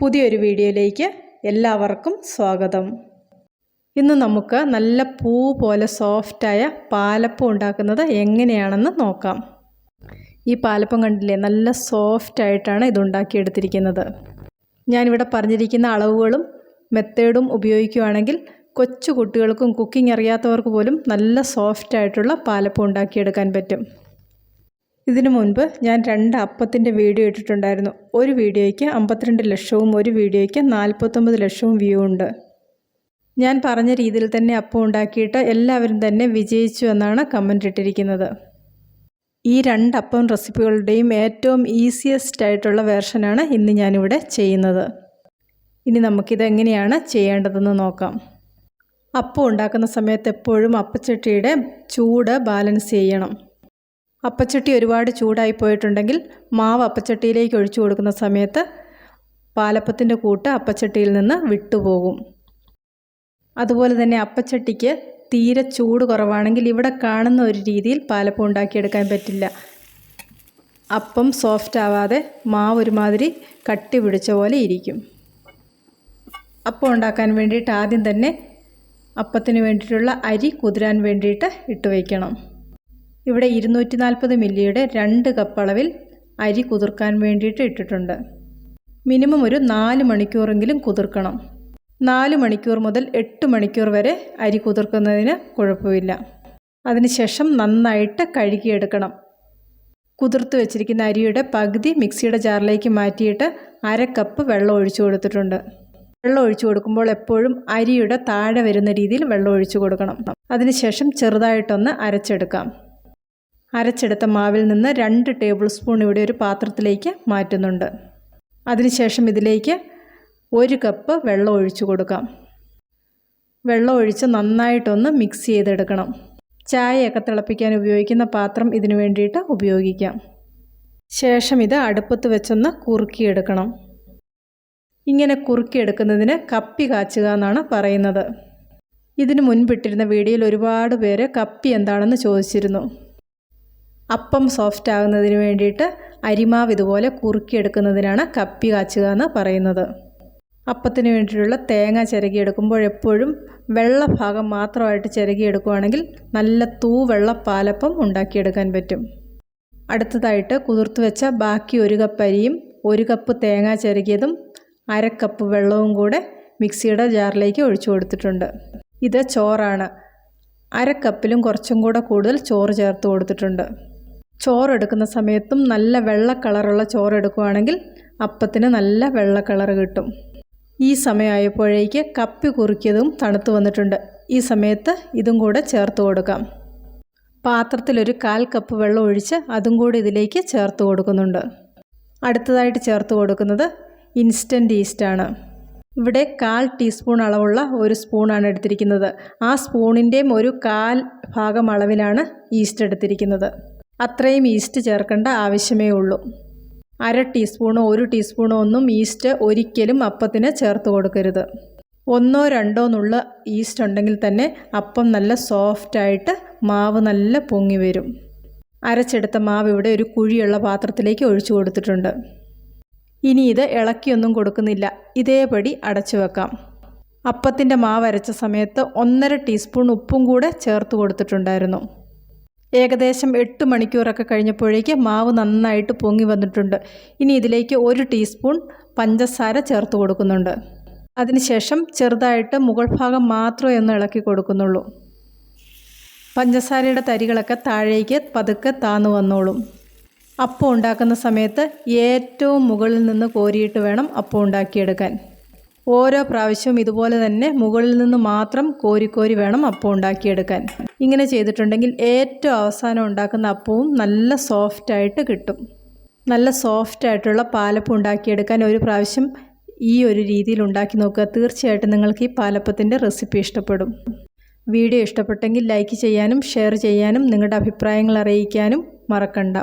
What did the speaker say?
പുതിയൊരു വീഡിയോയിലേക്ക് എല്ലാവർക്കും സ്വാഗതം. ഇന്ന് നമുക്ക് നല്ല പൂ പോലെ സോഫ്റ്റായ പാലപ്പം ഉണ്ടാക്കുന്നത് എങ്ങനെയാണെന്ന് നോക്കാം. ഈ പാലപ്പം കണ്ടില്ലേ? നല്ല സോഫ്റ്റായിട്ടാണ് ഇതുണ്ടാക്കിയെടുത്തിരിക്കുന്നത് ഞാനിവിടെ പറഞ്ഞിരിക്കുന്ന അളവുകളും മെത്തേഡും ഉപയോഗിക്കുകയാണെങ്കിൽ കൊച്ചു കുട്ടികൾക്കും കുക്കിംഗ് അറിയാത്തവർക്ക് പോലും നല്ല സോഫ്റ്റായിട്ടുള്ള പാലപ്പം ഉണ്ടാക്കിയെടുക്കാൻ പറ്റും. ഇതിനു മുൻപ് ഞാൻ രണ്ട് അപ്പത്തിന്റെ വീഡിയോ ഇട്ടിട്ടുണ്ടായിരുന്നു. ഒരു വീഡിയോയ്ക്ക് അമ്പത്തിരണ്ട് ലക്ഷവും ഒരു വീഡിയോയ്ക്ക് നാൽപ്പത്തൊമ്പത് ലക്ഷവും വ്യൂ ഉണ്ട്. ഞാൻ പറഞ്ഞ രീതിയിൽ തന്നെ അപ്പം ഉണ്ടാക്കിയിട്ട് എല്ലാവരും തന്നെ വിജയിച്ചു എന്നാണ് കമന്റ് ഇട്ടിരിക്കുന്നത്. ഈ രണ്ട് അപ്പം റെസിപ്പികളുടെയും ഏറ്റവും ഈസിയസ്റ്റ് ആയിട്ടുള്ള വേർഷനാണ് ഇന്ന് ഞാനിവിടെ ചെയ്യുന്നത്. ഇനി നമുക്കിത് എങ്ങനെയാണ് ചെയ്യേണ്ടതെന്ന് നോക്കാം. അപ്പം ഉണ്ടാക്കുന്ന സമയത്ത് എപ്പോഴും അപ്പച്ചട്ടിയുടെ ചൂട് ബാലൻസ് ചെയ്യണം. അപ്പച്ചട്ടി ഒരുപാട് ചൂടായി പോയിട്ടുണ്ടെങ്കിൽ മാവ് അപ്പച്ചട്ടിയിലേക്ക് ഒഴിച്ചു കൊടുക്കുന്ന സമയത്ത് പാലപ്പത്തിന്റെ കൂട്ട് അപ്പച്ചട്ടിയിൽ നിന്ന് വിട്ടുപോകും. അതുപോലെ തന്നെ അപ്പച്ചട്ടിക്ക് തീരെ ചൂട് കുറവാണെങ്കിൽ ഇവിടെ കാണുന്ന ഒരു രീതിയിൽ പാലപ്പം ഉണ്ടാക്കിയെടുക്കാൻ പറ്റില്ല. അപ്പം സോഫ്റ്റ് ആവാതെ മാവ് ഒരുമാതിരി കട്ടി പിടിച്ച പോലെ ഇരിക്കും. അപ്പം ഉണ്ടാക്കാൻ വേണ്ടിയിട്ട് ആദ്യം തന്നെ അപ്പത്തിന് വേണ്ടിയിട്ടുള്ള അരി കുതിരാൻ വേണ്ടിയിട്ട് ഇട്ട് വയ്ക്കണം. ഇവിടെ ഇരുന്നൂറ്റി നാൽപ്പത് മില്ലിയുടെ രണ്ട് കപ്പ് അളവിൽ അരി കുതിർക്കാൻ വേണ്ടിയിട്ട് ഇട്ടിട്ടുണ്ട്. മിനിമം ഒരു നാല് മണിക്കൂറെങ്കിലും കുതിർക്കണം. നാല് മണിക്കൂർ മുതൽ എട്ട് മണിക്കൂർ വരെ അരി കുതിർക്കുന്നതിന് കുഴപ്പമില്ല. അതിനുശേഷം നന്നായിട്ട് കഴുകിയെടുക്കണം. കുതിർത്ത് വെച്ചിരിക്കുന്ന അരിയുടെ പകുതി മിക്സിയുടെ ജാറിലേക്ക് മാറ്റിയിട്ട് അര കപ്പ് വെള്ളം ഒഴിച്ചു കൊടുത്തിട്ടുണ്ട്. വെള്ളം ഒഴിച്ചു കൊടുക്കുമ്പോൾ എപ്പോഴും അരിയുടെ താഴെ വരുന്ന രീതിയിൽ വെള്ളം ഒഴിച്ചു കൊടുക്കണം. അതിനുശേഷം ചെറുതായിട്ടൊന്ന് അരച്ചെടുക്കാം. അരച്ചെടുത്ത മാവിൽ നിന്ന് രണ്ട് ടേബിൾ സ്പൂൺ ഇവിടെ ഒരു പാത്രത്തിലേക്ക് മാറ്റുന്നുണ്ട്. അതിനുശേഷം ഇതിലേക്ക് ഒരു കപ്പ് വെള്ളം ഒഴിച്ചു കൊടുക്കാം. വെള്ളം ഒഴിച്ച് നന്നായിട്ടൊന്ന് മിക്സ് ചെയ്തെടുക്കണം. ചായയൊക്കെ തിളപ്പിക്കാൻ ഉപയോഗിക്കുന്ന പാത്രം ഇതിനു വേണ്ടിയിട്ട് ഉപയോഗിക്കാം. ശേഷം ഇത് അടുപ്പത്ത് വെച്ചൊന്ന് കുറുക്കിയെടുക്കണം. ഇങ്ങനെ കുറുക്കിയെടുക്കുന്നതിന് കപ്പി കാച്ചുക എന്നാണ് പറയുന്നത്. ഇതിനു മുൻപിട്ടിരുന്ന വീഡിയോയിൽ ഒരുപാട് പേര് കപ്പി എന്താണെന്ന് ചോദിച്ചിരുന്നു. അപ്പം സോഫ്റ്റ് ആകുന്നതിന് വേണ്ടിയിട്ട് അരിമാവ് ഇതുപോലെ കുറുക്കിയെടുക്കുന്നതിനാണ് കപ്പി കാച്ചുക എന്ന് പറയുന്നത്. അപ്പത്തിന് വേണ്ടിയിട്ടുള്ള തേങ്ങ ചിരകിയെടുക്കുമ്പോൾ എപ്പോഴും വെള്ള ഭാഗം മാത്രമായിട്ട് ചിരകിയെടുക്കുകയാണെങ്കിൽ നല്ല തൂവെള്ള പാലപ്പം ഉണ്ടാക്കിയെടുക്കാൻ പറ്റും. അടുത്തതായിട്ട് കുതിർത്ത് വെച്ച ബാക്കി ഒരു കപ്പ് അരിയും ഒരു കപ്പ് തേങ്ങ ചിരകിയതും അര കപ്പ് വെള്ളവും കൂടെ മിക്സിയുടെ ജാറിലേക്ക് ഒഴിച്ചു കൊടുത്തിട്ടുണ്ട്. ഇത് ചോറാണ്. അര കപ്പിലും കുറച്ചും കൂടെ കൂടുതൽ ചോറ് ചേർത്ത് കൊടുത്തിട്ടുണ്ട്. ചോറ് എടുക്കുന്ന സമയത്തും നല്ല വെള്ള കളറുള്ള ചോറ് എടുക്കുകയാണെങ്കിൽ അപ്പത്തിന് നല്ല വെള്ള കളർ കിട്ടും. ഈ സമയമായപ്പോഴേക്ക് കപ്പി കുറുക്കിയതും തണുത്ത് വന്നിട്ടുണ്ട്. ഈ സമയത്ത് ഇതും കൂടെ ചേർത്ത് കൊടുക്കാം. പാത്രത്തിലൊരു കാൽ കപ്പ് വെള്ളം ഒഴിച്ച് അതും കൂടി ഇതിലേക്ക് ചേർത്ത് കൊടുക്കുന്നുണ്ട്. അടുത്തതായിട്ട് ചേർത്ത് കൊടുക്കുന്നത് ഇൻസ്റ്റന്റ് ഈസ്റ്റാണ്. ഇവിടെ കാൽ ടീസ്പൂൺ അളവുള്ള ഒരു സ്പൂണാണ് എടുത്തിരിക്കുന്നത്. ആ സ്പൂണിന്റെയും ഒരു കാൽ ഭാഗം അളവിലാണ് ഈസ്റ്റ് എടുത്തിരിക്കുന്നത്. അത്രയും ഈസ്റ്റ് ചേർക്കേണ്ട ആവശ്യമേ ഉള്ളൂ. അര ടീസ്പൂണോ ഒരു ടീസ്പൂണോ ഒന്നും ഈസ്റ്റ് ഒരിക്കലും അപ്പത്തിന് ചേർത്ത് കൊടുക്കരുത്. ഒന്നോ രണ്ടോ എന്നുള്ള ഈസ്റ്റ് ഉണ്ടെങ്കിൽ തന്നെ അപ്പം നല്ല സോഫ്റ്റായിട്ട് മാവ് നല്ല പൊങ്ങി വരും. അരച്ചെടുത്ത മാവ് ഇവിടെ ഒരു കുഴിയുള്ള പാത്രത്തിലേക്ക് ഒഴിച്ചു കൊടുത്തിട്ടുണ്ട്. ഇനി ഇത് ഇളക്കിയൊന്നും കൊടുക്കുന്നില്ല. ഇതേപടി അടച്ചു വെക്കാം. അപ്പത്തിന്റെ മാവ് അരച്ച സമയത്ത് ഒന്നര ടീസ്പൂൺ ഉപ്പും കൂടെ ചേർത്ത് കൊടുത്തിട്ടുണ്ടായിരുന്നു. ഏകദേശം എട്ട് മണിക്കൂറൊക്കെ കഴിഞ്ഞപ്പോഴേക്ക് മാവ് നന്നായിട്ട് പൊങ്ങി വന്നിട്ടുണ്ട്. ഇനി ഇതിലേക്ക് ഒരു ടീസ്പൂൺ പഞ്ചസാര ചേർത്ത് കൊടുക്കുന്നുണ്ട്. അതിനുശേഷം ചെറുതായിട്ട് മുകൾ ഭാഗം മാത്രമേ ഒന്ന് ഇളക്കി കൊടുക്കുന്നുള്ളൂ. പഞ്ചസാരയുടെ തരികളൊക്കെ താഴേക്ക് പതുക്കെ താന്നു വന്നോളും. അപ്പം ഉണ്ടാക്കുന്ന സമയത്ത് ഏറ്റവും മുകളിൽ നിന്ന് കോരിയിട്ട് വേണം അപ്പം ഉണ്ടാക്കിയെടുക്കാൻ ഓരോ പ്രാവശ്യവും ഇതുപോലെ തന്നെ മുകളിൽ നിന്ന് മാത്രം കോരിക്കോരി വേണം അപ്പം ഉണ്ടാക്കിയെടുക്കാൻ. ഇങ്ങനെ ചെയ്തിട്ടുണ്ടെങ്കിൽ ഏറ്റവും അവസാനം ഉണ്ടാക്കുന്ന അപ്പവും നല്ല സോഫ്റ്റായിട്ട് കിട്ടും. നല്ല സോഫ്റ്റായിട്ടുള്ള പാലപ്പം ഉണ്ടാക്കിയെടുക്കാൻ ഒരു പ്രാവശ്യം ഈ ഒരു രീതിയിൽ ഉണ്ടാക്കി നോക്കുക. തീർച്ചയായിട്ടും നിങ്ങൾക്ക് ഈ പാലപ്പത്തിന്റെ റെസിപ്പി ഇഷ്ടപ്പെടും. വീഡിയോ ഇഷ്ടപ്പെട്ടെങ്കിൽ ലൈക്ക് ചെയ്യാനും ഷെയർ ചെയ്യാനും നിങ്ങളുടെ അഭിപ്രായങ്ങൾ അറിയിക്കാനും മറക്കണ്ട.